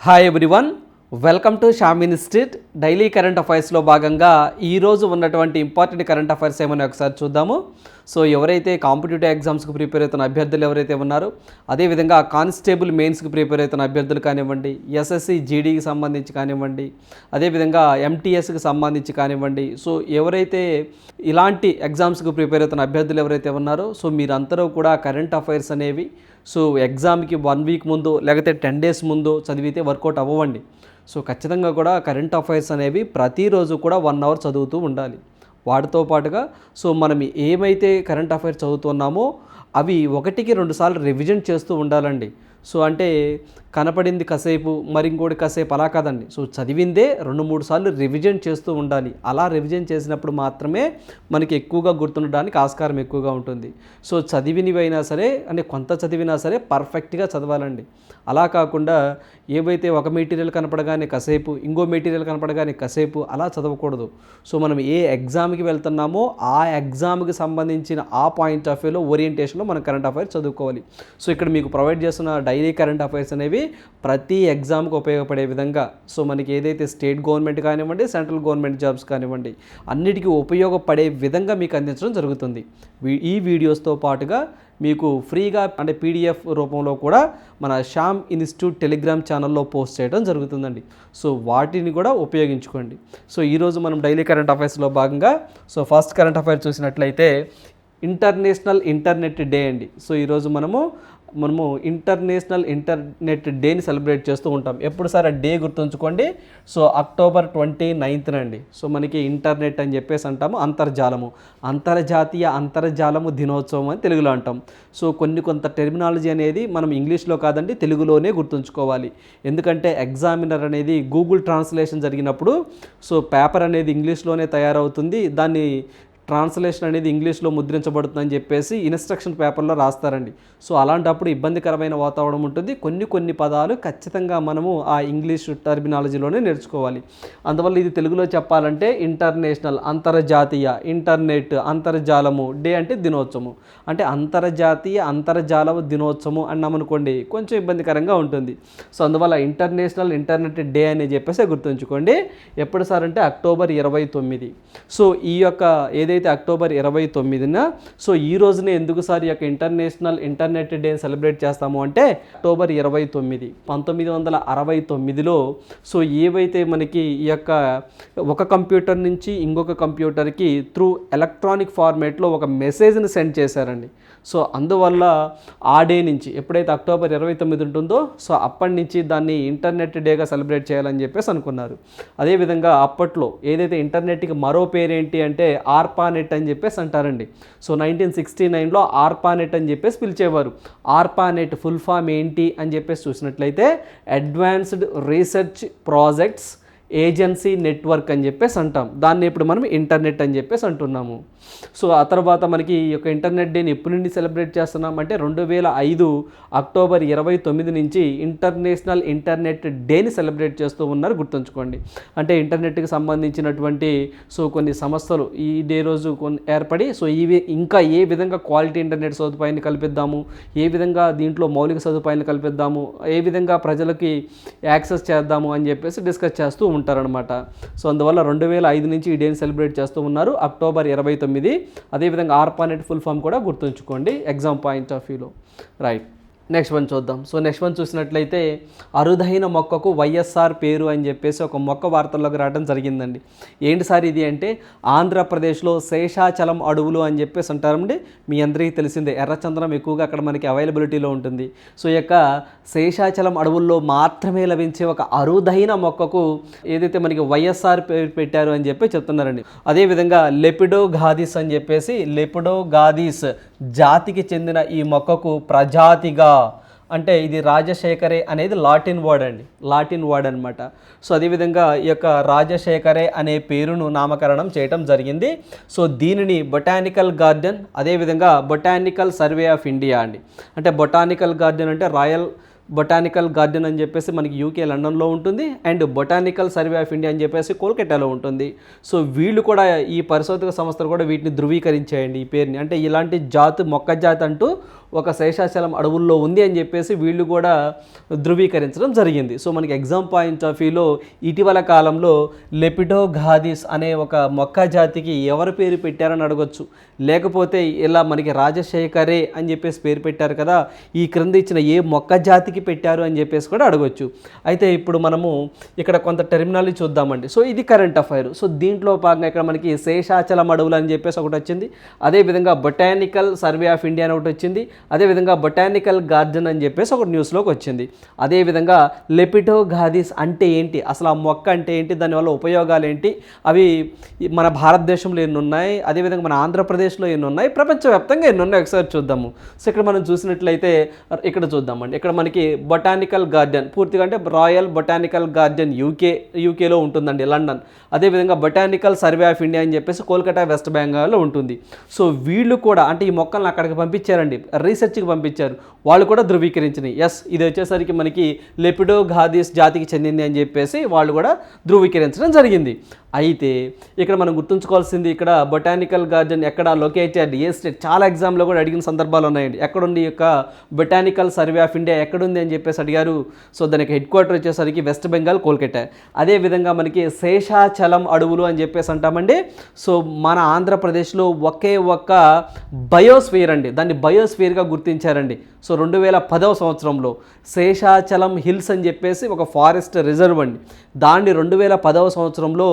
Hi everyone welcome to Shyam institute daily current అఫైర్స్లో భాగంగా ఈరోజు ఉన్నటువంటి ఇంపార్టెంట్ కరెంట్ అఫైర్స్ ఏమైనా ఒకసారి చూద్దాము. సో ఎవరైతే కాంపిటేటివ్ ఎగ్జామ్స్కి ప్రిపేర్ అవుతున్న అభ్యర్థులు ఎవరైతే ఉన్నారో అదేవిధంగా కానిస్టేబుల్ మెయిన్స్కి ప్రిపేర్ అవుతున్న అభ్యర్థులు కానివ్వండి ఎస్ఎస్సి జీడీకి సంబంధించి కానివ్వండి అదేవిధంగా ఎంటీఎస్కి సంబంధించి కానివ్వండి సో ఎవరైతే ఇలాంటి ఎగ్జామ్స్కి ప్రిపేర్ అవుతున్న అభ్యర్థులు ఎవరైతే ఉన్నారో సో మీరందరూ కూడా కరెంట్ అఫైర్స్ అనేవి సో ఎగ్జామ్కి వన్ వీక్ ముందు లేకపోతే టెన్ డేస్ ముందు చదివితే వర్కౌట్ అవ్వండి సో ఖచ్చితంగా కూడా కరెంట్ అఫైర్స్ అనేవి ప్రతిరోజు కూడా వన్ అవర్ చదువుతూ ఉండాలి. వాటితో పాటుగా సో మనం ఏమైతే కరెంట్ అఫైర్స్ చదువుతున్నామో అవి ఒకటికి రెండుసార్లు రివిజన్ చేస్తూ ఉండాలండి. సో అంటే కనపడింది కాసేపు మరి ఇంకోటి కాసేపు అలా కాదండి. సో చదివిందే రెండు మూడు సార్లు రివిజన్ చేస్తూ ఉండాలి. అలా రివిజన్ చేసినప్పుడు మాత్రమే మనకి ఎక్కువగా గుర్తుండడానికి ఆస్కారం ఎక్కువగా ఉంటుంది. సో చదివినవైనా సరే అంటే కొంత చదివినా సరే పర్ఫెక్ట్గా చదవాలండి. అలా కాకుండా ఏవైతే ఒక మెటీరియల్ కనపడగానే కాసేపు ఇంకో మెటీరియల్ కనపడగానే కాసేపు అలా చదవకూడదు. సో మనం ఏ ఎగ్జామ్కి వెళ్తున్నామో ఆ ఎగ్జామ్కి సంబంధించిన ఆ పాయింట్ ఆఫ్ వ్యూలో ఓరియంటేషన్లో మనం కరెంట్ అఫైర్స్ చదువుకోవాలి. సో ఇక్కడ మీకు ప్రొవైడ్ చేస్తున్న డైలీ కరెంట్ అఫైర్స్ అనేవి ప్రతి ఎగ్జామ్కి ఉపయోగపడే విధంగా. సో మనకి ఏదైతే స్టేట్ గవర్నమెంట్ కానివ్వండి సెంట్రల్ గవర్నమెంట్ జాబ్స్ కానివ్వండి అన్నిటికీ ఉపయోగపడే విధంగా మీకు అందించడం జరుగుతుంది. ఈ వీడియోస్తో పాటుగా మీకు ఫ్రీగా అంటే పీడిఎఫ్ రూపంలో కూడా మన శ్యామ్ ఇన్స్టిట్యూట్ టెలిగ్రామ్ ఛానల్లో పోస్ట్ చేయడం జరుగుతుందండి. సో వాటిని కూడా ఉపయోగించుకోండి. సో ఈరోజు మనం డైలీ కరెంట్ అఫైర్స్లో భాగంగా సో ఫస్ట్ కరెంట్ అఫైర్స్ చూసినట్లయితే ఇంటర్నేషనల్ ఇంటర్నెట్ డే అండి. సో ఈరోజు మనము మనము ఇంటర్నేషనల్ ఇంటర్నెట్ డేని సెలబ్రేట్ చేస్తూ ఉంటాం. ఎప్పుడు సార్ ఆ డే గుర్తుంచుకోండి. సో అక్టోబర్ ట్వంటీ నైన్త్న అండి. సో మనకి ఇంటర్నెట్ అని చెప్పేసి అంటాము. అంతర్జాలము. అంతర్జాతీయ అంతర్జాలము దినోత్సవం అని తెలుగులో అంటాం. సో కొన్ని కొంత టెర్మినాలజీ అనేది మనం ఇంగ్లీష్లో కాదండి తెలుగులోనే గుర్తుంచుకోవాలి. ఎందుకంటే ఎగ్జామినర్ అనేది గూగుల్ ట్రాన్స్లేషన్ జరిగినప్పుడు సో పేపర్ అనేది ఇంగ్లీష్లోనే తయారవుతుంది. దాన్ని ట్రాన్స్లేషన్ అనేది ఇంగ్లీష్లో ముద్రించబడుతుందని చెప్పేసి ఇన్స్ట్రక్షన్ పేపర్లో రాస్తారండి. సో అలాంటప్పుడు ఇబ్బందికరమైన వాతావరణం ఉంటుంది. కొన్ని కొన్ని పదాలు ఖచ్చితంగా మనము ఆ ఇంగ్లీష్ టర్మినాలజీలోనే నేర్చుకోవాలి. అందువల్ల ఇది తెలుగులో చెప్పాలంటే ఇంటర్నేషనల్ అంతర్జాతీయ ఇంటర్నెట్ అంతర్జాలము డే అంటే దినోత్సవం అంటే అంతర్జాతీయ అంతర్జాల దినోత్సవం అన్నామనుకోండి కొంచెం ఇబ్బందికరంగా ఉంటుంది. సో అందువల్ల ఇంటర్నేషనల్ ఇంటర్నెట్ డే అని చెప్పేసి గుర్తుంచుకోండి. ఎప్పుడు సార్ అంటే అక్టోబర్ ఇరవై తొమ్మిది. సో ఈ యొక్క ఏదైతే అయితే అక్టోబర్ ఇరవై తొమ్మిదిన సో ఈ రోజునే ఎందుకు సార్ ఈ యొక్క ఇంటర్నేషనల్ ఇంటర్నెట్ డే సెలబ్రేట్ చేస్తాము అంటే అక్టోబర్ ఇరవై తొమ్మిది పంతొమ్మిది వందల అరవై తొమ్మిదిలో సో ఏవైతే మనకి ఈ యొక్క ఒక కంప్యూటర్ నుంచి ఇంకొక కంప్యూటర్కి త్రూ ఎలక్ట్రానిక్ ఫార్మేట్లో ఒక మెసేజ్ని సెండ్ చేశారండి. సో అందువల్ల ఆ డే నుంచి ఎప్పుడైతే అక్టోబర్ ఇరవై తొమ్మిది ఉంటుందో సో అప్పటి నుంచి దాన్ని ఇంటర్నెట్ డేగా సెలబ్రేట్ చేయాలని చెప్పేసి అనుకున్నారు. అదేవిధంగా అప్పట్లో ఏదైతే ఇంటర్నెట్కి మరో పేరేంటి అంటే ఆర్పానెట్ అని చెప్పేసి అంటారండి. సో నైన్టీన్ సిక్స్టీ నైన్లో ఆర్పానెట్ అని చెప్పేసి పిలిచేవారు. ఆర్పానెట్ ఫుల్ ఫామ్ ఏంటి అని చెప్పేసి చూసినట్లయితే advanced research projects agency network అని చెప్పేసి అంటాం. దాన్ని ఇప్పుడు మనం ఇంటర్నెట్ అని చెప్పేసి అంటున్నాము. సో ఆ తర్వాత మనకి ఈ యొక్క ఇంటర్నెట్ డేని ఎప్పటి నుండి సెలబ్రేట్ చేస్తున్నాం అంటే రెండు వేల ఐదు అక్టోబర్ ఇరవై తొమ్మిది నుంచి ఇంటర్నేషనల్ ఇంటర్నెట్ డేని సెలబ్రేట్ చేస్తూ ఉన్నారు గుర్తుంచుకోండి. అంటే ఇంటర్నెట్కి సంబంధించినటువంటి సో కొన్ని సంస్థలు ఈ డే రోజు కొన్ని ఏర్పడి సో ఇవి ఇంకా ఏ విధంగా క్వాలిటీ ఇంటర్నెట్ సదుపాయాన్ని కల్పిద్దాము ఏ విధంగా దీంట్లో మౌలిక సదుపాయాన్ని కల్పిద్దాము ఏ విధంగా ప్రజలకి యాక్సెస్ చేద్దాము అని చెప్పేసి డిస్కస్ చేస్తూ ఉంటారనమాట సో అందువల్ల రెండు వేల ఐదు నుంచి ఈ డేని సెలబ్రేట్ చేస్తూ ఉన్నారు. అక్టోబర్ ఇరవై తొమ్మిది. అదేవిధంగా ఆర్పానెట్ ఫుల్ ఫామ్ కూడా గుర్తుంచుకోండి. ఎగ్జామ్ పాయింట్ ఆఫ్ వ్యూలో. రైట్. నెక్స్ట్ వన్ చూద్దాం. సో నెక్స్ట్ వన్ చూసినట్లయితే అరుదైన మొక్కకు వైఎస్ఆర్ పేరు అని చెప్పేసి ఒక మొక్క వార్తల్లోకి రావడం జరిగిందండి. ఏంటి సార్ ఇది అంటే ఆంధ్రప్రదేశ్లో శేషాచలం అడవులు అని చెప్పేసి అంటారండి మీ అందరికీ తెలిసిందే ఎర్రచందనం ఎక్కువగా అక్కడ మనకి అవైలబిలిటీలో ఉంటుంది. సో ఈ యొక్క శేషాచలం అడవుల్లో మాత్రమే లభించే ఒక అరుదైన మొక్కకు ఏదైతే మనకి వైఎస్ఆర్ పేరు పెట్టారు అని చెప్పి చెప్తున్నారండి. అదేవిధంగా లెపిడో గాదిస్ అని చెప్పేసి లెపిడో గాదిస్ జాతికి చెందిన ఈ మొక్కకు ప్రజాతిగా అంటే ఇది రాజశేఖరే అనేది లాటిన్ వర్డ్ అండి లాటిన్ వర్డ్ అనమాట సో అదేవిధంగా ఈ యొక్క రాజశేఖరే అనే పేరును నామకరణం చేయటం జరిగింది. సో దీనిని బొటానికల్ గార్డెన్ అదేవిధంగా బొటానికల్ సర్వే ఆఫ్ ఇండియా అండి. అంటే బొటానికల్ గార్డెన్ అంటే రాయల్ బొటానికల్ గార్డెన్ అని చెప్పేసి మనకి యూకే లండన్లో ఉంటుంది. And botanical survey of India అని చెప్పేసి కోల్కటాలో ఉంటుంది. సో వీళ్ళు కూడా ఈ పరిశోధక సంస్థలు కూడా వీటిని ధృవీకరించాయండి ఈ పేరుని. అంటే ఇలాంటి జాతి మొక్క జాతి అంటూ ఒక శేషాచలం అడవుల్లో ఉంది అని చెప్పేసి వీళ్ళు కూడా ధృవీకరించడం జరిగింది. సో మనకి ఎగ్జామ్ పాయింట్ ఆఫ్ వ్యూలో ఇటీవల కాలంలో లెపిడోగాదిస్ అనే ఒక మొక్క జాతికి ఎవరు పేరు పెట్టారని అడగొచ్చు. లేకపోతే ఇలా మనకి రాజశేఖరే అని చెప్పేసి పేరు పెట్టారు కదా ఈ క్రింద ఇచ్చిన ఏ మొక్క జాతికి పెట్టారు అని చెప్పేసి కూడా అడగొచ్చు. అయితే ఇప్పుడు మనము ఇక్కడ కొంత టెర్మినాలజీ చూద్దామండి. సో ఇది కరెంట్ అఫైర్ సో దీంట్లో భాగంగా ఇక్కడ మనకి శేషాచలం అడవులు అని చెప్పేసి ఒకటి వచ్చింది. అదేవిధంగా బొటానికల్ సర్వే ఆఫ్ ఇండియా అని ఒకటి వచ్చింది. అదేవిధంగా బొటానికల్ గార్డెన్ అని చెప్పేసి ఒక న్యూస్లోకి వచ్చింది. అదేవిధంగా లెపిటోగాదిస్ అంటే ఏంటి? అసలు ఆ మొక్క అంటే ఏంటి? దానివల్ల ఉపయోగాలు ఏంటి? అవి మన భారతదేశంలో ఎన్ని ఉన్నాయి? అదేవిధంగా మన ఆంధ్రప్రదేశ్లో ఎన్ని ఉన్నాయి? ప్రపంచవ్యాప్తంగా ఎన్ని ఉన్నాయి? ఒకసారి చూద్దాము. సో ఇక్కడ మనం చూసినట్లయితే ఇక్కడ చూద్దామండి. ఇక్కడ మనకి బొటానికల్ గార్డెన్ పూర్తిగా అంటే రాయల్ బొటానికల్ గార్డెన్ యూకే యూకేలో ఉంటుందండి లండన్ అదేవిధంగా బొటానికల్ సర్వే ఆఫ్ ఇండియా అని చెప్పేసి కోల్కతా వెస్ట్ బెంగాల్లో ఉంటుంది. సో వీళ్ళు కూడా అంటే ఈ మొక్కలను అక్కడికి పంపించారండి. రీసెర్చ్కి పంపించారు. వాళ్ళు కూడా ధృవీకరించినాయి ఎస్ ఇది వచ్చేసరికి మనకి లెపిడో ఘాదీస్ జాతికి చెందింది అని చెప్పేసి వాళ్ళు కూడా ధృవీకరించడం జరిగింది. అయితే ఇక్కడ మనం గుర్తుంచుకోవాల్సింది ఇక్కడ బొటానికల్ గార్డెన్ ఎక్కడ లొకేటెడ్ ఏ స్టేట్ చాలా ఎగ్జామ్లో కూడా అడిగిన సందర్భాలు ఉన్నాయండి. ఎక్కడుంది యొక్క బొటానికల్ సర్వే ఆఫ్ ఇండియా ఎక్కడుంది అని చెప్పేసి అడిగారు. సో దానికి హెడ్ క్వార్టర్ వచ్చేసరికి వెస్ట్ బెంగాల్ కోల్కతా అదేవిధంగా మనకి శేషాచలం అడవులు అని చెప్పేసి అంటామండి. సో మన ఆంధ్రప్రదేశ్లో ఒకే ఒక్క బయోస్ఫియర్ అండి. దాన్ని బయోస్ఫియర్గా గుర్తించారండి. సో రెండు వేల పదవ సంవత్సరంలో శేషాచలం హిల్స్ అని చెప్పేసి ఒక ఫారెస్ట్ రిజర్వ్ అండి. దాన్ని రెండు వేల పదవ సంవత్సరంలో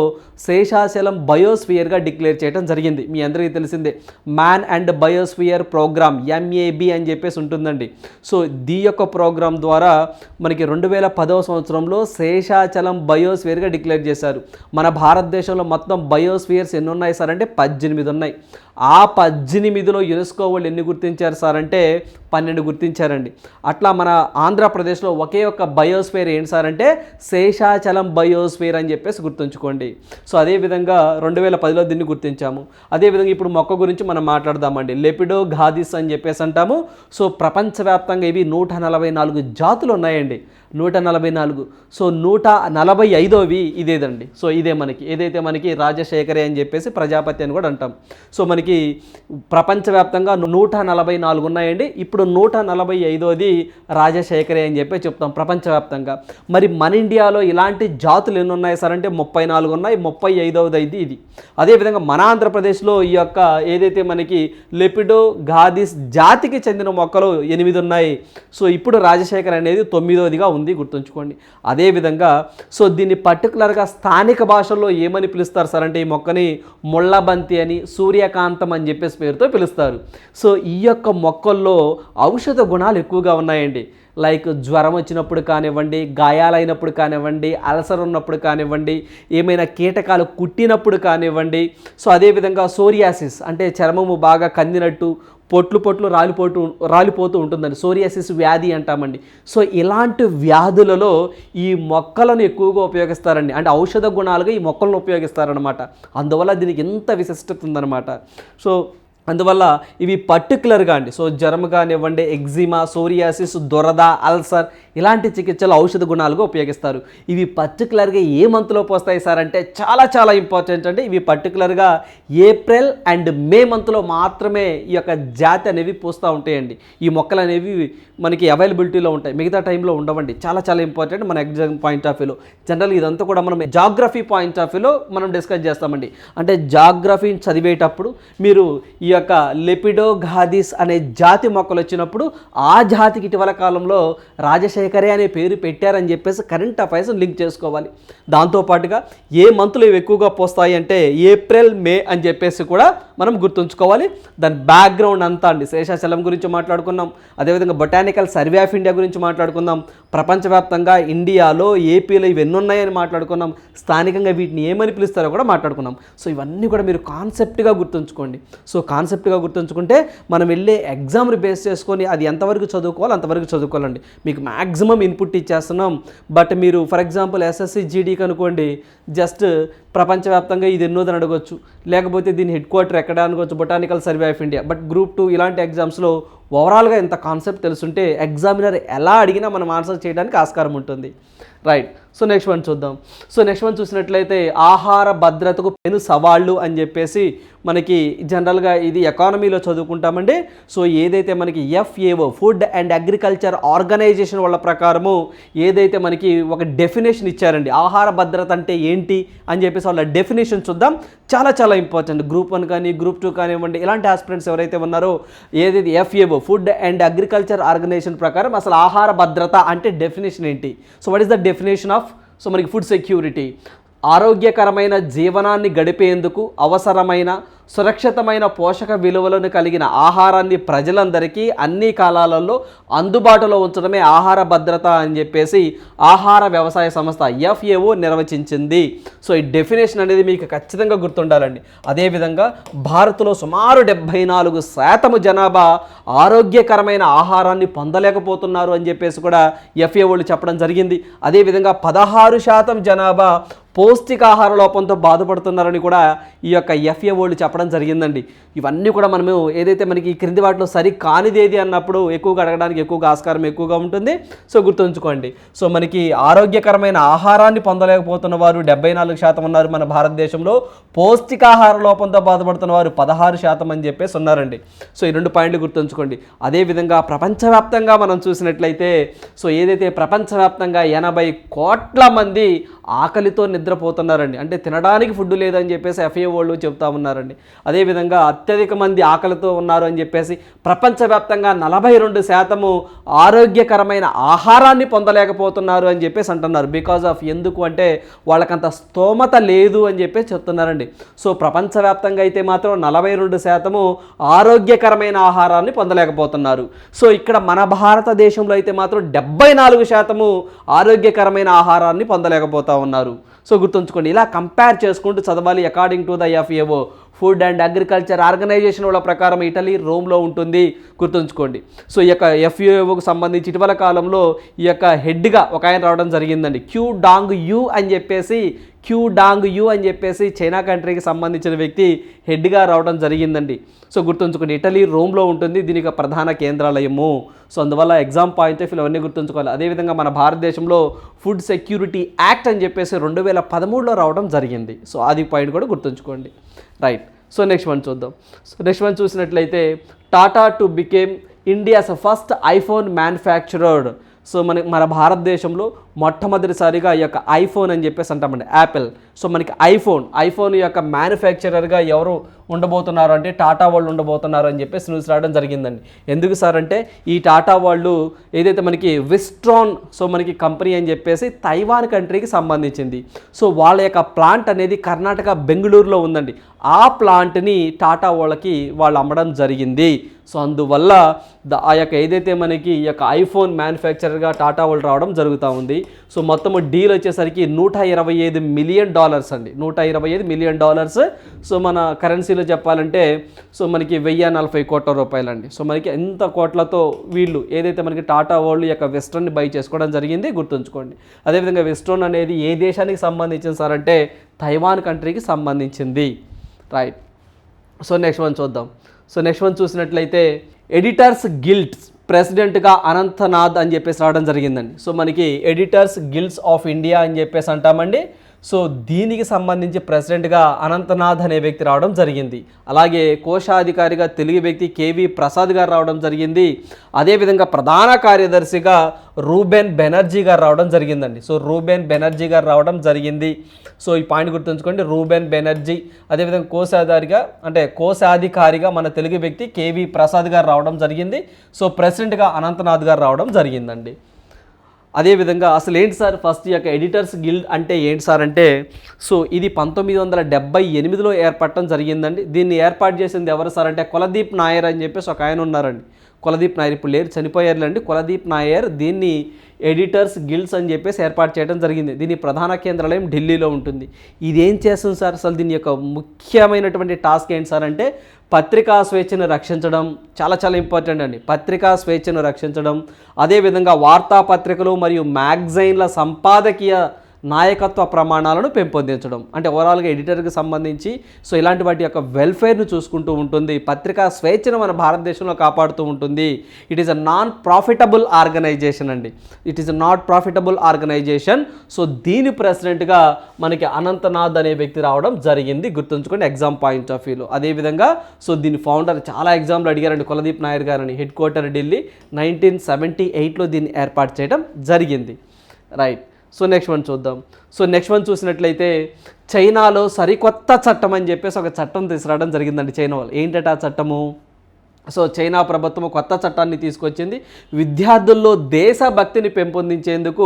శేషాచలం బయోస్ఫియర్గా డిక్లేర్ చేయడం జరిగింది. మీ అందరికీ తెలిసిందే man and biosphere programme MAB అని చెప్పేసి ఉంటుందండి. సో దీ యొక్క ప్రోగ్రామ్ ద్వారా మనకి రెండు వేల పదవ సంవత్సరంలో శేషాచలం బయోస్ఫియర్గా డిక్లేర్ చేశారు. మన భారతదేశంలో మొత్తం బయోస్ఫియర్స్ ఎన్ని ఉన్నాయి సార్ అంటే పద్దెనిమిది ఉన్నాయి. ఆ పద్దెనిమిదిలో యునెస్కో వాళ్ళు ఎన్ని గుర్తించారు సార్ అంటే పన్నెండు గుర్తించారండి. అట్లా మన ఆంధ్రప్రదేశ్లో ఒకే ఒక్క బయోస్ఫియర్ ఏంటి సార్ అంటే శేషాచలం బయోస్ఫియర్ అని చెప్పేసి గుర్తుంచుకోండి. సో అదేవిధంగా రెండు వేల పదిలో దీన్ని గుర్తించాము. అదేవిధంగా ఇప్పుడు మొక్క గురించి మనం మాట్లాడదామండి. లెపిడో ఘాదిస్ అని చెప్పేసి అంటాము. సో ప్రపంచవ్యాప్తంగా ఇవి నూట నలభై నాలుగు జాతులు ఉన్నాయండి. నూట నలభై నాలుగు. సో నూట నలభై ఐదోవి ఇదేదండి. సో ఇదే మనకి. ఏదైతే మనకి రాజశేఖరే అని చెప్పేసి ప్రజాపతి అని కూడా అంటాం. సో మనకి ప్రపంచవ్యాప్తంగా నూట నలభై నాలుగు ఉన్నాయండి. ఇప్పుడు నూట నలభై ఐదోది రాజశేఖరే అని చెప్పి చెప్తాం ప్రపంచవ్యాప్తంగా. మరి మన ఇండియాలో ఇలాంటి జాతులు ఎన్ని ఉన్నాయి సార్ అంటే ముప్పై నాలుగు ఉన్నాయి. ముప్పై ఐదవది ఇది ఇది. అదేవిధంగా మన ఆంధ్రప్రదేశ్లో ఈ యొక్క ఏదైతే మనకి లెపిడో గాదిస్ జాతికి చెందిన మొక్కలు ఎనిమిది ఉన్నాయి. సో ఇప్పుడు రాజశేఖర్ అనేది తొమ్మిదోదిగా ఉంది. గుర్తుంచుకోండి. అదేవిధంగా సో దీన్ని పర్టికులర్గా స్థానిక భాషల్లో ఏమని పిలుస్తారు సార్? అంటే ఈ మొక్కని ముళ్ళబంతి అని సూర్యకాంతం అని చెప్పేసి పేరుతో పిలుస్తారు. సో ఈ యొక్క మొక్కల్లో ఔషధ గుణాలు ఎక్కువగా ఉన్నాయండి. లైక్ జ్వరం వచ్చినప్పుడు కానివ్వండి గాయాలైనప్పుడు కానివ్వండి అలసర ఉన్నప్పుడు కానివ్వండి ఏమైనా కీటకాలు కుట్టినప్పుడు కానివ్వండి. సో అదేవిధంగా సోరియాసిస్ అంటే చర్మము బాగా కందినట్టు పొట్లు పొట్లు రాలిపోతూ రాలిపోతూ ఉంటుందండి. సోరియాసిస్ వ్యాధి అంటామండి. సో ఇలాంటి వ్యాధులలో ఈ మొక్కలను ఎక్కువగా ఉపయోగిస్తారండి. అంటే ఔషధ గుణాలుగా ఈ మొక్కలను ఉపయోగిస్తారనమాట అందువల్ల దీనికి ఎంత విశిష్టత ఉందన్నమాట. సో అందువల్ల ఇవి పర్టికులర్గా అండి. సో జ్వరం కానివ్వండి ఎగ్జిమా సోరియాసిస్ దొరద అల్సర్ ఇలాంటి చికిత్సలు ఔషధ గుణాలుగా ఉపయోగిస్తారు. ఇవి పర్టికులర్గా ఏ మంత్లో పోస్తాయి సార్ అంటే చాలా చాలా ఇంపార్టెంట్ అండి. ఇవి పర్టికులర్గా ఏప్రిల్ అండ్ మే మంత్లో మాత్రమే ఈ యొక్క జాతి అనేవి పూస్తూ ఉంటాయండి. ఈ మొక్కలు అనేవి మనకి అవైలబిలిటీలో ఉంటాయి. మిగతా టైంలో ఉండవండి. చాలా చాలా ఇంపార్టెంట్ మన ఎగ్జామ్ పాయింట్ ఆఫ్ వ్యూలో జనరల్ ఇదంతా కూడా మనం జాగ్రఫీ పాయింట్ ఆఫ్ వ్యూలో మనం డిస్కస్ చేస్తామండి. అంటే జాగ్రఫీని చదివేటప్పుడు మీరు ఈ యొక్క లెపిడోగాదిస్ అనే జాతి మొక్కలు వచ్చినప్పుడు ఆ జాతికి ఇటీవల కాలంలో రాజశేఖర్ అనే పేరు పెట్టారని చెప్పేసి కరెంట్ అఫైర్స్ లింక్ చేసుకోవాలి. దాంతోపాటుగా ఏ మంత్లు ఇవి ఎక్కువగా పోస్తాయి అంటే ఏప్రిల్ మే అని చెప్పేసి కూడా మనం గుర్తుంచుకోవాలి. దాని బ్యాక్గ్రౌండ్ అంతా అండి. శేషాచలం గురించి మాట్లాడుకున్నాం. అదేవిధంగా బొటానికల్ సర్వే ఆఫ్ ఇండియా గురించి మాట్లాడుకుందాం. ప్రపంచవ్యాప్తంగా ఇండియాలో ఏపీలో ఇవన్నీ ఉన్నాయని మాట్లాడుకున్నాం. స్థానికంగా వీటిని ఏమని పిలుస్తారో కూడా మాట్లాడుకున్నాం. సో ఇవన్నీ కూడా మీరు కాన్సెప్ట్గా గుర్తుంచుకోండి. సో కాన్సెప్ట్గా గుర్తుంచుకుంటే మనం వెళ్ళే ఎగ్జామ్ని బేస్ చేసుకొని అది ఎంతవరకు చదువుకోవాలి అంతవరకు చదువుకోవాలండి. మీకు మ్యాక్సిమం ఇన్పుట్ ఇచ్చేస్తున్నాం. బట్ మీరు ఫర్ ఎగ్జాంపుల్ ఎస్ఎస్సి జీడీకి అనుకోండి జస్ట్ ప్రపంచవ్యాప్తంగా ఇది ఎన్నోదని అడగొచ్చు. లేకపోతే దీని హెడ్ క్వార్టర్ ఎక్కడ అనుకోవచ్చు botanical survey of India but group two ఇలాంటి ఎగ్జామ్స్లో ఓవరాల్గా ఇంత కాన్సెప్ట్ తెలుసుంటే ఎగ్జామినర్ ఎలా అడిగినా మనం ఆన్సర్ చేయడానికి ఆస్కారం ఉంటుంది. రైట్ సో నెక్స్ట్ వన్ చూద్దాం. సో నెక్స్ట్ వన్ చూసినట్లయితే ఆహార భద్రతకు పెను సవాళ్ళు అని చెప్పేసి మనకి జనరల్గా ఇది ఎకానమీలో చదువుకుంటామండి. సో ఏదైతే మనకి FAO food and agriculture organization వాళ్ళ ప్రకారము ఏదైతే మనకి ఒక డెఫినేషన్ ఇచ్చారండి ఆహార భద్రత అంటే ఏంటి అని చెప్పేసి వాళ్ళ డెఫినేషన్ చూద్దాం. చాలా చాలా ఇంపార్టెంట్. గ్రూప్ వన్ కానీ గ్రూప్ టూ కానివ్వండి ఇలాంటి ఆస్పిరెంట్స్ ఎవరైతే ఉన్నారో ఏదైతే FAO food and agriculture organization ప్రకారం అసలు ఆహార భద్రత అంటే డెఫినేషన్ ఏంటి? So what is the definition of so మనకి ఫుడ్ సెక్యూరిటీ ఆరోగ్యకరమైన జీవనాన్ని గడిపేందుకు అవసరమైన సురక్షితమైన పోషక విలువలను కలిగిన ఆహారాన్ని ప్రజలందరికీ అన్ని కాలాలలో అందుబాటులో ఉంచడమే ఆహార భద్రత అని చెప్పేసి ఆహార వ్యవసాయ సంస్థ ఎఫ్ఏఓ నిర్వచించింది. సో ఈ డెఫినేషన్ అనేది మీకు ఖచ్చితంగా గుర్తుండాలండి. అదేవిధంగా భారత్లో సుమారు డెబ్భై నాలుగు శాతము జనాభా ఆరోగ్యకరమైన ఆహారాన్ని పొందలేకపోతున్నారు అని చెప్పేసి కూడా ఎఫ్ఏఓలు చెప్పడం జరిగింది. అదేవిధంగా పదహారు శాతం జనాభా పౌష్టికాహార లోపంతో బాధపడుతున్నారని కూడా ఈ యొక్క ఎఫ్ఏఓలు చెప్పడం చెప్పడం జరిగిందండి. ఇవన్నీ కూడా మనము ఏదైతే మనకి ఈ క్రింది వాటిలో సరి కానిదేది అన్నప్పుడు ఎక్కువగా అడగడానికి ఎక్కువగా ఆస్కారం ఎక్కువగా ఉంటుంది. సో గుర్తుంచుకోండి. సో మనకి ఆరోగ్యకరమైన ఆహారాన్ని పొందలేకపోతున్న వారు డెబ్బై నాలుగు శాతం ఉన్నారు మన భారతదేశంలో. పౌష్టికాహార లోపంతో బాధపడుతున్న వారు పదహారు శాతం అని చెప్పేసి ఉన్నారండి. సో ఈ రెండు పాయింట్లు గుర్తుంచుకోండి. అదేవిధంగా ప్రపంచవ్యాప్తంగా మనం చూసినట్లయితే సో ఏదైతే ప్రపంచవ్యాప్తంగా ఎనభై కోట్ల మంది ఆకలితో నిద్రపోతున్నారండి. అంటే తినడానికి ఫుడ్ లేదని చెప్పేసి ఎఫ్ఏ వాళ్ళు చెప్తా ఉన్నారండి. అదేవిధంగా అత్యధిక మంది ఆకలితో ఉన్నారు అని చెప్పేసి ప్రపంచవ్యాప్తంగా నలభై రెండు శాతము ఆరోగ్యకరమైన ఆహారాన్ని పొందలేకపోతున్నారు అని చెప్పేసి అంటున్నారు. బికాజ్ ఆఫ్ ఎందుకు అంటే వాళ్ళకంత స్తోమత లేదు అని చెప్పేసి చెప్తున్నారండి. సో ప్రపంచవ్యాప్తంగా అయితే మాత్రం నలభై రెండు శాతము ఆరోగ్యకరమైన ఆహారాన్ని పొందలేకపోతున్నారు. సో ఇక్కడ మన భారతదేశంలో అయితే మాత్రం డెబ్బై నాలుగు శాతము ఆరోగ్యకరమైన ఆహారాన్ని పొందలేకపోతా ఉన్నారు. సో గుర్తుంచుకోండి ఇలా కంపేర్ చేసుకుంటూ చదవాలి. According to the FAO food and agriculture organization వాళ్ళ ప్రకారం ఇటలీ రోమ్లో ఉంటుంది. గుర్తుంచుకోండి. సో ఈ యొక్క ఎఫ్ఏఓకు సంబంధించి ఇటీవల కాలంలో ఈ యొక్క హెడ్గా ఒక ఆయన రావడం జరిగిందండి. క్యూ డాంగ్ యూ అని చెప్పేసి క్యూ డాంగ్ యూ అని చెప్పేసి చైనా కంట్రీకి సంబంధించిన వ్యక్తి హెడ్గా రావడం జరిగిందండి. సో గుర్తుంచుకోండి ఇటలీ రోమ్లో ఉంటుంది దీనికి ప్రధాన కేంద్రాలయము. సో అందువల్ల ఎగ్జామ్ పాయింట్ ఆఫ్ వ్యూ అవన్నీ గుర్తుంచుకోవాలి. అదేవిధంగా మన భారతదేశంలో ఫుడ్ సెక్యూరిటీ యాక్ట్ అని చెప్పేసి రెండు వేల పదమూడులో రావడం జరిగింది. సో అది పాయింట్ కూడా గుర్తుంచుకోండి. రైట్. సో నెక్స్ట్ వన్ చూద్దాం. సో నెక్స్ట్ వన్ చూసినట్లయితే Tata to became India's first iPhone manufactured. So మన మన భారతదేశంలో మొట్టమొదటిసారిగా ఈ యొక్క ఐఫోన్ అని చెప్పేసి అంటామండి యాపిల్ సో మనకి ఐఫోన్ ఐఫోన్ యొక్క మ్యానుఫ్యాక్చరర్గా ఎవరు ఉండబోతున్నారు అంటే టాటా వాళ్ళు ఉండబోతున్నారు అని చెప్పేసి న్యూస్ రావడం జరిగిందండి. ఎందుకు సార్ అంటే ఈ టాటా వాళ్ళు ఏదైతే మనకి విస్ట్రాన్ సో మనకి కంపెనీ అని చెప్పేసి తైవాన్ కంట్రీకి సంబంధించింది. సో వాళ్ళ యొక్క ప్లాంట్ అనేది కర్ణాటక బెంగళూరులో ఉందండి. ఆ ప్లాంట్ని టాటా వాళ్ళకి వాళ్ళు అమ్మడం జరిగింది. సో అందువల్ల ఆ యొక్క ఏదైతే మనకి ఈ యొక్క ఐఫోన్ మ్యానుఫ్యాక్చరర్గా టాటా వాళ్ళు రావడం జరుగుతూ ఉంది. సో మొత్తం డీల్ వచ్చేసరికి నూట ఇరవై ఐదు మిలియన్ డాలర్స్ అండి. నూట ఇరవై ఐదు మిలియన్ డాలర్స్. సో మన కరెన్సీలో చెప్పాలంటే సో మనకి వెయ్యి నలభై కోట్ల రూపాయలు అండి సో మనకి ఎంత కోట్లతో వీళ్ళు ఏదైతే మనకి టాటా వాళ్ళు యొక్క వెస్ట్రన్ని బై చేసుకోవడం జరిగింది గుర్తుంచుకోండి. అదేవిధంగా వెస్ట్రన్ అనేది ఏ దేశానికి సంబంధించింది సార్ అంటే తైవాన్ కంట్రీకి సంబంధించింది. రైట్. సో నెక్స్ట్ వన్ చూద్దాం. సో నెక్స్ట్ వన్ చూసినట్లయితే ఎడిటర్స్ గిల్ట్స్ ప్రెసిడెంట్గా అనంతనాథ్ అని చెప్పేసి రావడం జరిగిందండి. సో మనకి ఎడిటర్స్ గిల్డ్స్ ఆఫ్ ఇండియా అని చెప్పేసి అంటామండి. సో దీనికి సంబంధించి ప్రెసిడెంట్గా అనంతనాథ్ అనే వ్యక్తి రావడం జరిగింది. అలాగే కోశాధికారిగా తెలుగు వ్యక్తి కేవి ప్రసాద్ గారు రావడం జరిగింది. అదేవిధంగా ప్రధాన కార్యదర్శిగా రూబెన్ బెనర్జీ గారు రావడం జరిగిందండి. సో రూబెన్ బెనర్జీ గారు రావడం జరిగింది. సో ఈ పాయింట్ గుర్తుంచుకోండి రూబెన్ బెనర్జీ అదేవిధంగా కోశాధికారిగా అంటే కోశాధికారిగా మన తెలుగు వ్యక్తి కేవి ప్రసాద్ గారు రావడం జరిగింది. సో ప్రెసిడెంట్గా అనంతనాథ్ గారు రావడం జరిగిందండి. అదేవిధంగా అసలు ఏంటి సార్ ఫస్ట్ ఈ యొక్క ఎడిటర్స్ గిల్డ్ అంటే ఏంటి సార్ అంటే సో ఇది పంతొమ్మిది వందల డెబ్బై ఎనిమిదిలో ఏర్పడటం జరిగిందండి. దీన్ని ఏర్పాటు చేసింది ఎవరు సార్ అంటే కులదీప్ నాయర్ అని చెప్పేసి ఒక ఆయన ఉన్నారండి. కులదీప్ నాయర్ ఇప్పుడు లేరు చనిపోయారులేండి. కులదీప్ నాయర్ దీన్ని ఎడిటర్స్ గిల్డ్స్ అని చెప్పేసి ఏర్పాటు చేయడం జరిగింది. దీని ప్రధాన కేంద్రాలయం ఢిల్లీలో ఉంటుంది. ఇదేం చేస్తుంది సార్? అసలు దీని యొక్క ముఖ్యమైనటువంటి టాస్క్ ఏంటి సార్ అంటే పత్రికా స్వేచ్ఛను రక్షించడం చాలా చాలా ఇంపార్టెంట్ అండి. పత్రికా స్వేచ్ఛను రక్షించడం అదేవిధంగా వార్తాపత్రికలు మరియు మ్యాగజైన్ల సంపాదకీయ నాయకత్వ ప్రమాణాలను పెంపొందించడం. అంటే ఓవరాల్గా ఎడిటర్కి సంబంధించి సో ఇలాంటి వాటి యొక్క వెల్ఫేర్ను చూసుకుంటూ ఉంటుంది. పత్రికా స్వేచ్ఛను మన భారతదేశంలో కాపాడుతూ ఉంటుంది. It is a non profitable organization అండి. It is a not profitable organization so దీని ప్రెసిడెంట్గా మనకి అనంతనాథ్ అనే వ్యక్తి రావడం జరిగింది. గుర్తుంచుకోండి ఎగ్జామ్ పాయింట్ ఆఫ్ వ్యూలో అదేవిధంగా సో దీని ఫౌండర్ చాలా ఎగ్జామ్లు అడిగారండి. కులదీప్ నాయర్ గారని head quarter Delhi nineteen seventy ఎయిట్లో దీన్ని ఏర్పాటు చేయడం జరిగింది. రైట్ సో నెక్స్ట్ వన్ చూద్దాం. సో నెక్స్ట్ వన్ చూసినట్లయితే చైనాలో సరికొత్త చట్టం అని చెప్పేసి ఒక చట్టం తీసుకురావడం జరిగిందండి చైనా వాళ్ళు. ఏంటంటే ఆ చట్టము? సో చైనా ప్రభుత్వం కొత్త చట్టాన్ని తీసుకొచ్చింది. విద్యార్థుల్లో దేశభక్తిని పెంపొందించేందుకు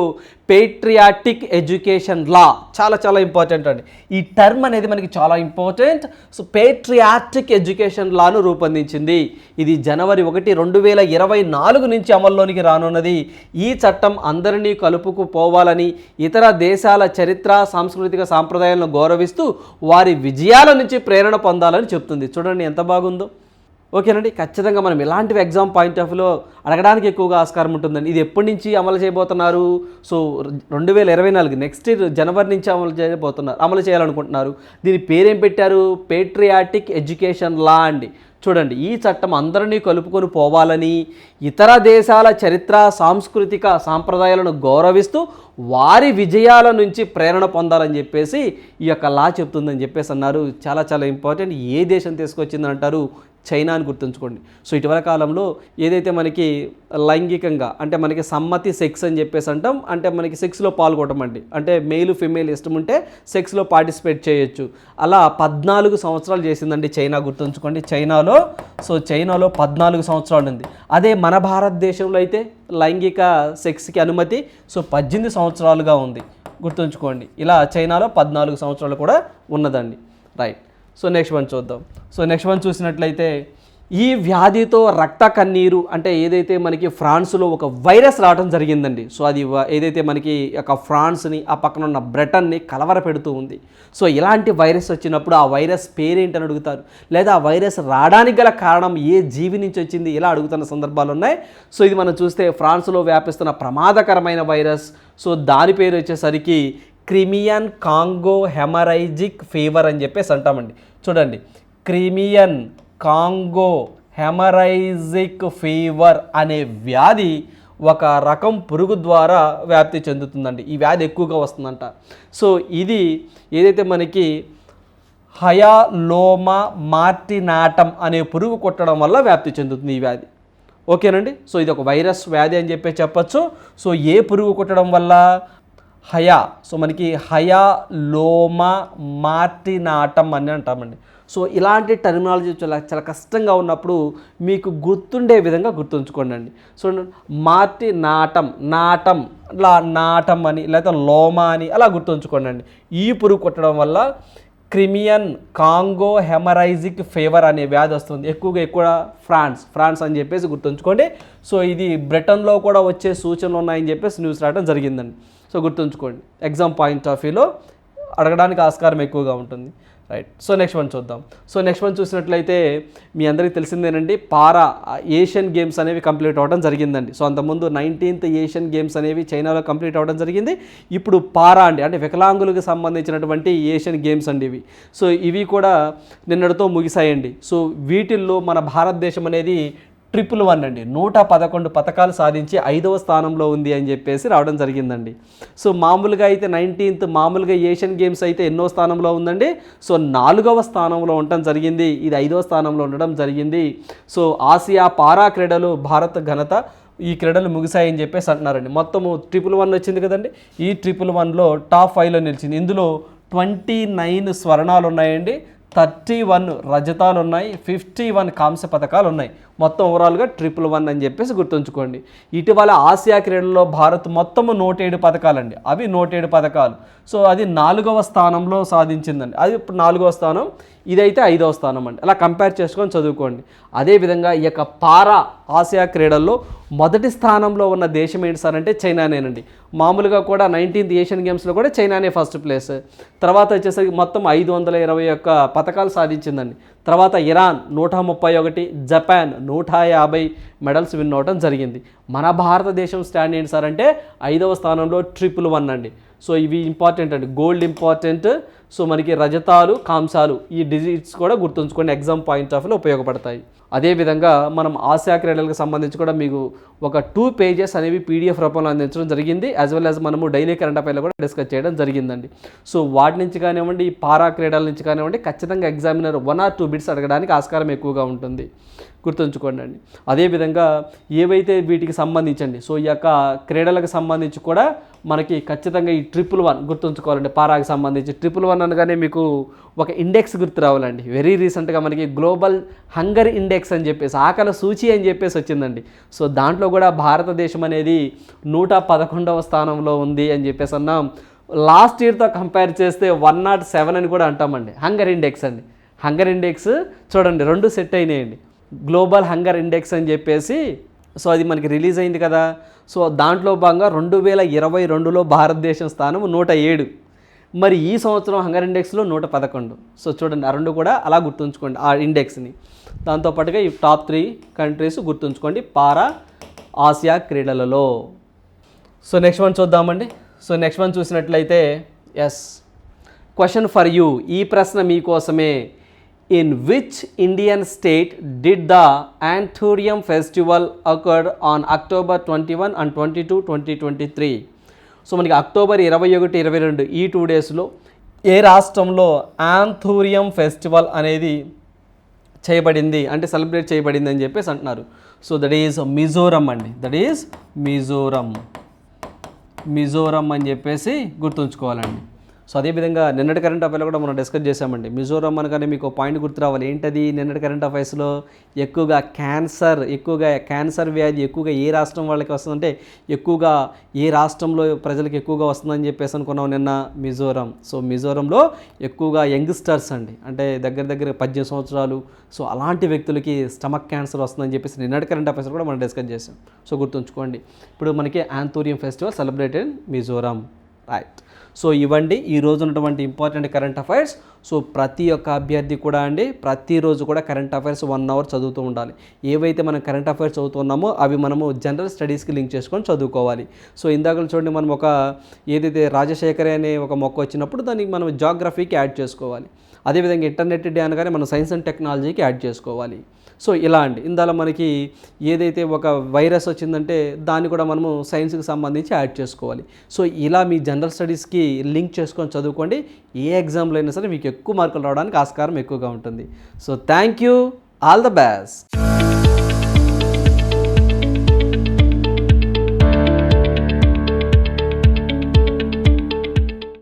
పేట్రియాటిక్ ఎడ్యుకేషన్ లా చాలా చాలా ఇంపార్టెంట్ అండి. ఈ టర్మ్ అనేది మనకి చాలా ఇంపార్టెంట్ సో పేట్రియాటిక్ ఎడ్యుకేషన్ లాను రూపొందించింది. ఇది జనవరి ఒకటి రెండు వేల ఇరవై నాలుగు నుంచి అమల్లోనికి రానున్నది. ఈ చట్టం అందరినీ కలుపుకు పోవాలని ఇతర దేశాల చరిత్ర సాంస్కృతిక సాంప్రదాయాలను గౌరవిస్తూ వారి విజయాల నుంచి ప్రేరణ పొందాలని చెప్తుంది. చూడండి ఎంత బాగుందో. ఓకేనండి ఖచ్చితంగా మనం ఇలాంటివి ఎగ్జామ్ పాయింట్ ఆఫ్ వ్యూలో అడగడానికి ఎక్కువగా ఆస్కారం ఉంటుందండి. ఇది ఎప్పటి నుంచి అమలు చేయబోతున్నారు? సో రెండు వేల ఇరవై నాలుగు నెక్స్ట్ ఇయర్ జనవరి నుంచి అమలు చేయబోతున్నారు అమలు చేయాలనుకుంటున్నారు. దీని పేరేం పెట్టారు? పేట్రియాటిక్ ఎడ్యుకేషన్ లా అండి. చూడండి ఈ చట్టం అందరినీ కలుపుకొని పోవాలని ఇతర దేశాల చరిత్ర సాంస్కృతిక సాంప్రదాయాలను గౌరవిస్తూ వారి విజయాల నుంచి ప్రేరణ పొందాలని చెప్పేసి ఈ యొక్క లా చెప్తుందని చెప్పేసి అన్నారు. చాలా చాలా ఇంపార్టెంట్ ఏ దేశం తీసుకొచ్చిందని అంటారు చైనా అని గుర్తుంచుకోండి. సో ఇటీవల కాలంలో ఏదైతే మనకి లైంగికంగా అంటే మనకి సమ్మతి సెక్స్ అని చెప్పేసి అంటాం అంటే మనకి సెక్స్లో పాల్గొనడం అండి అంటే మెయిల్ ఫిమేల్ ఇష్టం ఉంటే సెక్స్లో పార్టిసిపేట్ చేయొచ్చు. అలా పద్నాలుగు సంవత్సరాలు చేసిందండి చైనా గుర్తుంచుకోండి చైనాలో. సో చైనాలో పద్నాలుగు సంవత్సరాలు ఉంది అదే మన భారతదేశంలో అయితే లైంగిక సెక్స్కి అనుమతి సో పద్దెనిమిది సంవత్సరాలుగా ఉంది. గుర్తుంచుకోండి. ఇలా చైనాలో పద్నాలుగు సంవత్సరాలు కూడా ఉన్నదండి. రైట్. సో నెక్స్ట్ వన్ చూద్దాం. సో నెక్స్ట్ వన్ చూసినట్లయితే ఈ వ్యాధితో రక్త కన్నీరు అంటే ఏదైతే మనకి ఫ్రాన్స్లో ఒక వైరస్ రావడం జరిగిందండి. సో అది ఏదైతే మనకి ఒక ఫ్రాన్స్ని ఆ పక్కన ఉన్న బ్రిటన్ని కలవర పెడుతూ ఉంది. సో ఇలాంటి వైరస్ వచ్చినప్పుడు ఆ వైరస్ పేరేంటని అడుగుతారు? లేదా ఆ వైరస్ రావడానికి గల కారణం ఏ జీవి నుంచి వచ్చింది? ఇలా అడుగుతున్న సందర్భాలు ఉన్నాయి. సో ఇది మనం చూస్తే ఫ్రాన్స్లో వ్యాపిస్తున్న ప్రమాదకరమైన వైరస్. సో దాని పేరు వచ్చేసరికి క్రిమియన్ కాంగో హెమరైజిక్ ఫీవర్ అని చెప్పేసి అంటామండి. చూడండి క్రిమియన్ కాంగో హెమరైజిక్ ఫీవర్ అనే వ్యాధి ఒక రకం పురుగు ద్వారా వ్యాప్తి చెందుతుందండి. ఈ వ్యాధి ఎక్కువగా వస్తుందంట. సో ఇది ఏదైతే మనకి హయాలోమా మార్టినాటం అనే పురుగు కొట్టడం వల్ల వ్యాప్తి చెందుతుంది ఈ వ్యాధి. ఓకేనండి? సో ఇది ఒక వైరస్ వ్యాధి అని చెప్పి చెప్పచ్చు. సో ఏ పురుగు కొట్టడం వల్ల? హయా. సో మనకి హయా లోమా మార్టినాటం అని అంటామండి. సో ఇలాంటి టర్మినాలజీ చాలా చాలా కష్టంగా ఉన్నప్పుడు మీకు గుర్తుండే విధంగా గుర్తుంచుకోండి అండి సో మార్టి నాటం నాటం ఇలా నాటం అని లేకపోతే లోమా అని అలా గుర్తుంచుకోండి అండి ఈ పురుగు కొట్టడం వల్ల క్రిమియన్ కాంగో హెమరైజిక్ ఫీవర్ అనే వ్యాధి వస్తుంది. ఎక్కువగా ఎక్కువ ఫ్రాన్స్ ఫ్రాన్స్ అని చెప్పేసి గుర్తుంచుకోండి. సో ఇది బ్రిటన్లో కూడా వచ్చే సూచనలు ఉన్నాయని చెప్పేసి న్యూస్ రావడం జరిగిందండి. సో గుర్తుంచుకోండి. ఎగ్జామ్ పాయింట్ ఆఫ్ వ్యూలో అడగడానికి ఆస్కారం ఎక్కువగా ఉంటుంది. రైట్ సో నెక్స్ట్ వన్ చూద్దాం. సో నెక్స్ట్ వన్ చూసినట్లయితే మీ అందరికీ తెలిసిందేనండి పారా ఏషియన్ గేమ్స్ అనేవి కంప్లీట్ అవ్వడం జరిగిందండి. సో అంతకుముందు నైన్టీన్త్ ఏషియన్ గేమ్స్ అనేవి చైనాలో కంప్లీట్ అవ్వడం జరిగింది. ఇప్పుడు పారా అండి. అంటే వికలాంగులకు సంబంధించినటువంటి ఏషియన్ గేమ్స్ అండి ఇవి. సో ఇవి కూడా నిన్నటితో ముగిసాయండి సో వీటిల్లో మన భారతదేశం అనేది ట్రిపుల్ వన్ అండి. నూట పదకొండు పథకాలు సాధించి ఐదవ స్థానంలో ఉంది అని చెప్పేసి రావడం జరిగిందండి. సో మామూలుగా అయితే నైన్టీన్త్ మామూలుగా ఏషియన్ గేమ్స్ అయితే ఎన్నో స్థానంలో ఉందండి. సో నాలుగవ స్థానంలో ఉండటం జరిగింది. ఇది ఐదవ స్థానంలో ఉండడం జరిగింది. సో ఆసియా పారా క్రీడలు భారత ఘనత ఈ క్రీడలు ముగిశాయని చెప్పేసి అంటున్నారండి. మొత్తము ట్రిపుల్ వన్ వచ్చింది కదండి. ఈ ట్రిపుల్ వన్లో టాప్ ఫైవ్లో నిలిచింది. ఇందులో ట్వంటీ నైన్ స్వర్ణాలు ఉన్నాయండి థర్టీ వన్ రజతాలు ఉన్నాయి ఫిఫ్టీ వన్ కాంస్య పథకాలు ఉన్నాయి మొత్తం ఓవరాల్గా ట్రిపుల్ వన్ అని చెప్పేసి గుర్తుంచుకోండి. ఇటీవల ఆసియా క్రీడల్లో భారత్ మొత్తము నూట ఏడు పథకాలండి. అవి నూట ఏడు పథకాలు. సో అది నాలుగవ స్థానంలో సాధించిందండి. అది ఇప్పుడు నాలుగవ స్థానం ఇదైతే ఐదవ స్థానం అండి. అలా కంపేర్ చేసుకొని చదువుకోండి. అదేవిధంగా ఈ యొక్క పారా ఆసియా క్రీడల్లో మొదటి స్థానంలో ఉన్న దేశం ఏంటి సార్ అంటే చైనానేనండి. మామూలుగా కూడా నైన్టీన్త్ ఏషియన్ గేమ్స్లో కూడా చైనానే ఫస్ట్ ప్లేస్. తర్వాత వచ్చేసరికి మొత్తం ఐదు వందల ఇరవై ఒక్క పథకాలు సాధించిందండి. తర్వాత ఇరాన్ నూట ముప్పై ఒకటి జపాన్ నూట యాభై మెడల్స్ విన్ అవ్వడం జరిగింది. మన భారతదేశం స్టాండ్ ఏంటి సార్ అంటే ఐదవ స్థానంలో ట్రిపుల్ వన్ అండి. సో ఇవి ఇంపార్టెంట్ అండి. గోల్డ్ ఇంపార్టెంట్ సో మనకి రజతాలు కాంసాలు ఈ డిజిట్స్ కూడా గుర్తుంచుకొని ఎగ్జామ్ పాయింట్ ఆఫ్ వ్యూలో ఉపయోగపడతాయి. అదేవిధంగా మనం ఆసియా క్రీడలకు సంబంధించి కూడా మీకు ఒక టూ పేజెస్ అనేవి పీడిఎఫ్ రూపంలో అందించడం జరిగింది యాజ్ వెల్ యాజ్ మనము డైలీ కరెంట్ అఫైర్లో కూడా డిస్కస్ చేయడం జరిగిందండి. సో వాటి నుంచి కానివ్వండి ఈ పారా క్రీడల నుంచి కానివ్వండి ఖచ్చితంగా examiner one or two bits అడగడానికి ఆస్కారం ఎక్కువగా ఉంటుంది. గుర్తుంచుకోండి అండి అదేవిధంగా ఏవైతే వీటికి సంబంధించండి సో ఈ యొక్క క్రీడలకు సంబంధించి కూడా మనకి ఖచ్చితంగా ఈ ట్రిపుల్ వన్ గుర్తుంచుకోవాలండి. పారాకి సంబంధించి ట్రిపుల్ వన్ అనగానే మీకు ఒక ఇండెక్స్ గుర్తు రావాలండి. వెరీ రీసెంట్గా మనకి గ్లోబల్ హంగర్ ఇండెక్స్ అని చెప్పేసి ఆకల సూచి అని చెప్పేసి వచ్చిందండి. సో దాంట్లో కూడా భారతదేశం అనేది నూట పదకొండవ స్థానంలో ఉంది అని చెప్పేసి అన్నాం. లాస్ట్ ఇయర్తో కంపేర్ చేస్తే వన్ నాట్ సెవెన్ అని కూడా అంటామండి. హంగర్ ఇండెక్స్ అండి. హంగర్ ఇండెక్స్ చూడండి రెండు సెట్ అయినాయండి. గ్లోబల్ హంగర్ ఇండెక్స్ అని చెప్పేసి సో అది మనకి రిలీజ్ అయింది కదా. సో దాంట్లో భాగంగా రెండు వేల ఇరవై రెండులో భారతదేశం స్థానం నూట ఏడు. మరి ఈ సంవత్సరం హంగర్ ఇండెక్స్లో నూట పదకొండు. సో చూడండి ఆ రెండు కూడా అలా గుర్తుంచుకోండి ఆ ఇండెక్స్ని. దాంతోపాటుగా ఈ టాప్ త్రీ కంట్రీస్ గుర్తుంచుకోండి పారా ఆసియా క్రీడలలో. సో నెక్స్ట్ వన్ చూద్దామండి. సో నెక్స్ట్ వన్ చూసినట్లయితే ఎస్ క్వశ్చన్ ఫర్ యూ ఈ ప్రశ్న మీకోసమే. In which Indian state did the anthurium festival occurred on October twenty one and twenty two twenty twenty three so మనకి October ఇరవై ఒకటి ఇరవై రెండు ఈ టూ డేస్లో ఏ రాష్ట్రంలో ఆంథూరియం ఫెస్టివల్ అనేది చేయబడింది అంటే సెలబ్రేట్ చేయబడింది అని చెప్పేసి అంటున్నారు. సో దట్ ఈజ్ మిజోరం అండి. That is Mizoram. మిజోరం అని చెప్పేసి గుర్తుంచుకోవాలండి. సో అదేవిధంగా నిన్నటి కరెంట్ అఫైర్లో కూడా మనం డిస్కస్ చేశామండి. మిజోరాం అనగానే మీకు పాయింట్ గుర్తు రావాలి. ఏంటది? నిన్నటి కరెంట్ అఫైర్స్లో ఎక్కువగా క్యాన్సర్ ఎక్కువగా క్యాన్సర్ వ్యాధి ఎక్కువగా ఏ రాష్ట్రం వాళ్ళకి వస్తుందంటే ఎక్కువగా ఏ రాష్ట్రంలో ప్రజలకు ఎక్కువగా వస్తుందని చెప్పేసి అనుకున్నాం నిన్న మిజోరం. సో మిజోరంలో ఎక్కువగా యంగ్స్టర్స్ అండి. అంటే దగ్గర దగ్గర పద్దెనిమిది సంవత్సరాలు. సో అలాంటి వ్యక్తులకి స్టమక్ క్యాన్సర్ వస్తుందని చెప్పేసి నిన్నటి కరెంట్ అఫైర్స్ కూడా మనం డిస్కస్ చేసాం సో గుర్తుంచుకోండి. ఇప్పుడు మనకి anthurium festival celebrated Mizoram. Right. So ఇవ్వండి. ఈ రోజు ఉన్నటువంటి ఇంపార్టెంట్ కరెంట్ అఫైర్స్ సో ప్రతి ఒక్క అభ్యర్థి కూడా అండి ప్రతిరోజు కూడా కరెంట్ అఫైర్స్ వన్ అవర్ చదువుతూ ఉండాలి. ఏవైతే మనం కరెంట్ అఫైర్స్ చదువుతున్నామో అవి మనము జనరల్ స్టడీస్కి లింక్ చేసుకొని చదువుకోవాలి. సో ఇందాక చూడండి మనం ఒక ఏదైతే రాజశేఖరే అనే ఒక మొక్క వచ్చినప్పుడు దానికి మనం జాగ్రఫీకి యాడ్ చేసుకోవాలి. అదేవిధంగా ఇంటర్నెట్ డే అనగానే మనం సైన్స్ అండ్ టెక్నాలజీకి యాడ్ చేసుకోవాలి. సో ఇలా అండి. ఇందాల మనకి ఏదైతే ఒక వైరస్ వచ్చిందంటే దాన్ని కూడా మనము సైన్స్కి సంబంధించి యాడ్ చేసుకోవాలి. సో ఇలా మీ జనరల్ స్టడీస్కి లింక్ చేసుకొని చదువుకోండి. ఏ ఎగ్జామ్లో అయినా సరే మీకు ఎక్కువ మార్కులు రావడానికి ఆస్కారం ఎక్కువగా ఉంటుంది. So thank you all the best.